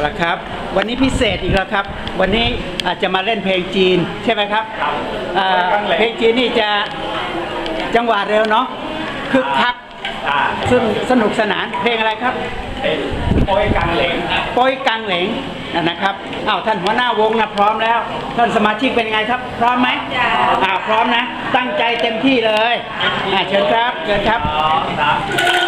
เอาละครับ วันนี้พิเศษอีกแล้วครับ วันนี้อาจจะมาเล่นเพลงจีนใช่ไหมครับครับอ่าเพลงจีนนี่จะจังหวะเร็วเนาะคึกคักอ่าซึ่งสนุกสนานเพลงอะไรครับ เป็นโป้ยกังเหลงโป้ยกังเหลงนะครับอ้าวท่านหัวหน้าวงนะพร้อมแล้ว ท่านสมาชิกเป็นไงครับ พร้อมไหมอ่าพร้อมนะ ตั้งใจเต็มที่เลยอ่าเชิญครับเชิญครับ สองสาม